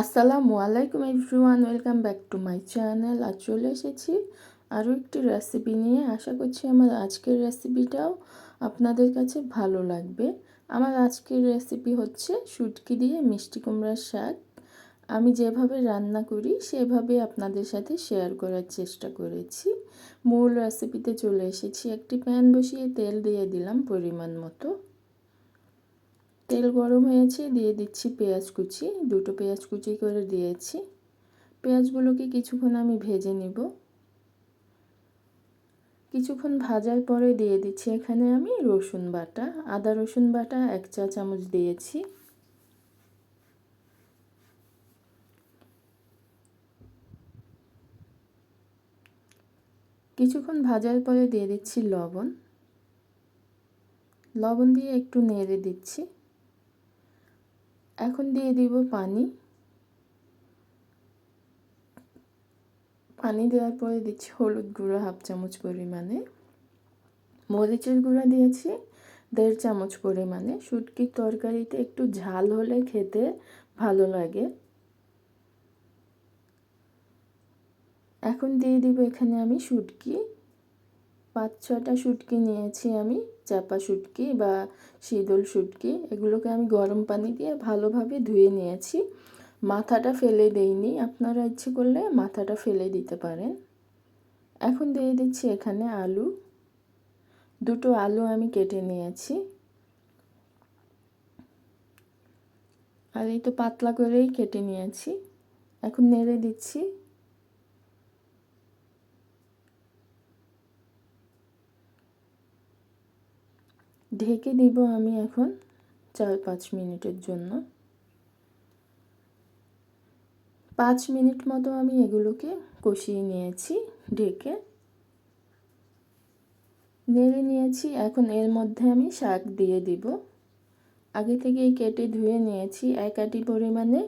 আসসালামু আলাইকুম everyone, welcome back to my channel. আর চলে এসেছি আরও একটি রেসিপি নিয়ে। আশা করছি আমার আজকের রেসিপিটাও আপনাদের কাছে ভালো লাগবে। আমার আজকের রেসিপি হচ্ছে শুটকি দিয়ে মিষ্টি কুমড়ার শাক। আমি যেভাবে রান্না করি, সেভাবে আপনাদের সাথে শেয়ার করার চেষ্টা করেছি। মূল রেসিপিতে চলে এসেছি। একটি প্যান বসিয়ে তেল দিয়ে দিলাম পরিমাণ মতো। তেল গরম হয়েছে দিয়ে দিচ্ছি পেঁয়াজ কুচি। দুটো পেঁয়াজ কুচি করে দিয়েছি। পেঁয়াজগুলোকে কিছুক্ষণ আমি ভেজে নিব। কিছুক্ষণ ভাজার পরে দিয়ে দিচ্ছি এখানে আমি রসুন বাটা। আদা রসুন বাটা এক চা চামচ দিয়েছি। কিছুক্ষণ ভাজার পরে দিয়ে দিচ্ছি লবণ। লবণ দিয়ে একটু নেড়ে দিচ্ছি। এখন দিয়ে দিব পানি। পানি দেওয়ার পরে দিচ্ছি হলুদ গুঁড়ো হাফ চামচ পরিমাণে। মরিচের গুঁড়া দিয়েছি, দেড় চামচ পরিমাণে। শুটকির তরকারিতে একটু ঝাল হলে খেতে ভালো লাগে। এখন দিয়ে দিব এখানে আমি শুটকি। পাঁচ ছটা শুটকি নিয়েছি আমি, চাপা শুটকি বা শীতল শুটকি। এগুলোকে আমি গরম পানি দিয়ে ভালোভাবে ধুয়ে নিয়েছি। মাথাটা ফেলে দেইনি, আপনারা ইচ্ছে করলে মাথাটা ফেলে দিতে পারেন। এখন দিয়ে দিচ্ছি এখানে আলু। দুটো আলু আমি কেটে নিয়েছি। আর এই তো পাতলা করেই কেটে নিয়েছি। এখন নেড়ে দিচ্ছি। ঢেকে দিব আমি এখন চার, পাঁচ মিনিটের জন্য। পাঁচ মিনিট মতো আমি এগুলোকে কষিয়ে নিয়েছি, ঢেকে। নেড়ে নিয়েছি, এখন এর মধ্যে আমি শাক দিয়ে দিব। আগে থেকেই কেটে ধুয়ে নিয়েছি, এক আটি পরিমাণে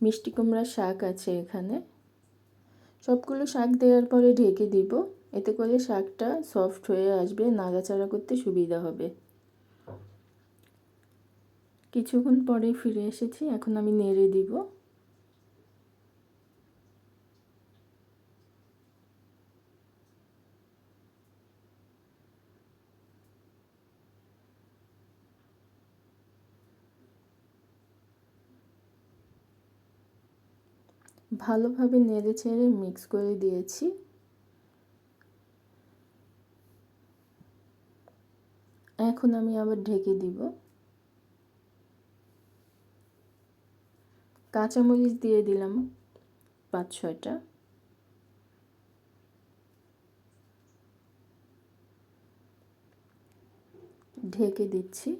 মিষ্টি কুমড়ার শাক আছে এখানে। সবগুলো শাক দেওয়ার পরে ঢেকে দিব, এতে করে শাকটা সফট হয়ে আসবে, নাড়াচাড়া করতে সুবিধা হবে। কিছুক্ষণ পরে ফিরে এসেছি, এখন আমি নেড়ে দিব। ভালোভাবে নেড়ে ছেড়ে মিক্স করে দিয়েছি। এখন আমি আবার ঢেকে দিব। কাঁচামরিচ দিয়ে দিলাম পাঁচ, ছয়টা। ঢেকে দিচ্ছি।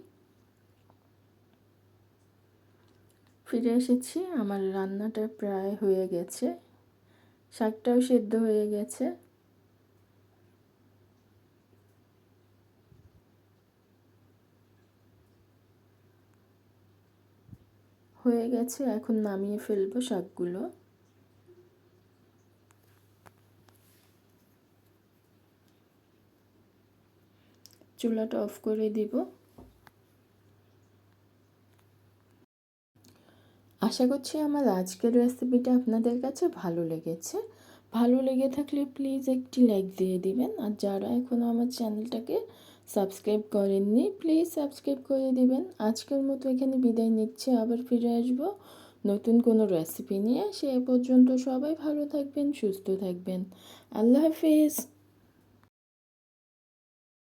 ফিরে এসেছি, আমার রান্নাটা প্রায় হয়ে গেছে। শাকটাও সেদ্ধ হয়ে গেছে। হয়ে গেছে, এখন নামিয়ে ফেলব শাকগুলো। চুলাটা অফ করে দিব। আশা করছি আমার আজকের রেসিপিটা আপনাদের কাছে ভালো লেগেছে। ভালো লেগে থাকলে প্লিজ একটি লাইক দিয়ে দিবেন। আর যারা এখনও আমার চ্যানেলটাকে সাবস্ক্রাইব করেননি প্লিজ সাবস্ক্রাইব করে দিবেন। আজকের মতো এখানে বিদায় নিচ্ছে, আবার ফিরে আসব নতুন কোনো রেসিপি নিয়ে। সে পর্যন্ত সবাই ভালো থাকবেন, সুস্থ থাকবেন। আল্লাহ হাফিজ।